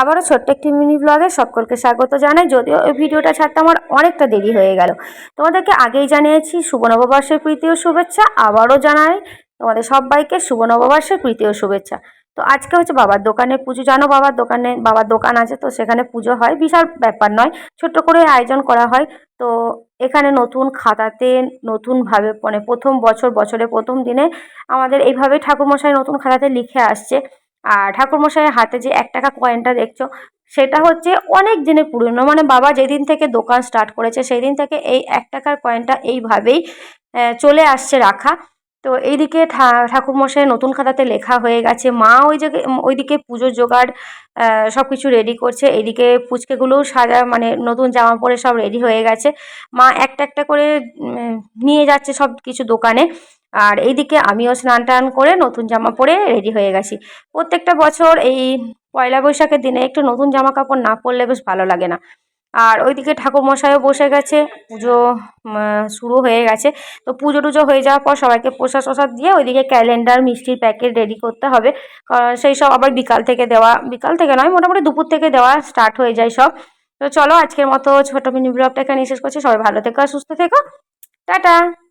আবারও ছোট্ট একটি মিনি ব্লগে সকলকে স্বাগত জানাই। যদিও এই ভিডিওটা ছাড়তে আমার অনেকটা দেরি হয়ে গেল। তোমাদেরকে আগেই জানিয়েছি, শুভ নববর্ষের প্রীতি ও শুভেচ্ছা আবারও জানাই। তোমাদের সবাইকে শুভ নববর্ষের প্রীতি ও শুভেচ্ছা। তো আজকে হচ্ছে বাবার দোকানে পুজো। জানো বাবার দোকানে, বাবার দোকান আছে তো সেখানে পুজো হয়। বিশাল ব্যাপার নয়, ছোট্ট করে আয়োজন করা হয়। তো এখানে নতুন খাতাতে নতুনভাবে মানে প্রথম বছর বছরে প্রথম দিনে আমাদের এইভাবে ঠাকুরমশাই নতুন খাতাতে লিখে আসছে। আর ঠাকুরমশাইয়ের হাতে যে এক টাকা কয়েনটা দেখছ, সেটা হচ্ছে অনেক দিনের পুরনো। মানে বাবা যেদিন থেকে দোকান স্টার্ট করেছে সেই দিন থেকে এই এক টাকার কয়েনটা এইভাবেই চলে আসছে রাখা। তো এইদিকে ঠাকুরমশাই নতুন খাতাতে লেখা হয়ে গেছে, মা ওই জায়গায় ওইদিকে পুজোর জোগাড় সব কিছু রেডি করছে, এইদিকে পুচকেগুলোও সাজা মানে নতুন জামা পরে সব রেডি হয়ে গেছে। মা একটা একটা করে নিয়ে যাচ্ছে সব কিছু দোকানে। আর এইদিকে আমিও স্নান টান করে নতুন জামা পরে রেডি হয়ে গেছি। প্রত্যেকটা বছর এই পয়লা বৈশাখের দিনে একটু নতুন জামা কাপড় না পরলে বেশ ভালো লাগে না। আর ওইদিকে ঠাকুরমশাইও বসে গেছে, পুজো শুরু হয়ে গেছে। তো পুজো টুজো হয়ে যাওয়ার পর সবাইকে প্রসাদ টসাদ দিয়ে ওইদিকে ক্যালেন্ডার মিষ্টির প্যাকেট রেডি করতে হবে। কারণ সেই সব আবার বিকাল থেকে দেওয়া, বিকাল থেকে নয়, মোটামুটি দুপুর থেকে দেওয়া স্টার্ট হয়ে যায় সব। তো চলো আজকের মতো ছোটো মিনি ব্লগটা এখানে শেষ করছি। সবাই ভালো থেকো আর সুস্থ থেকো। টাটা!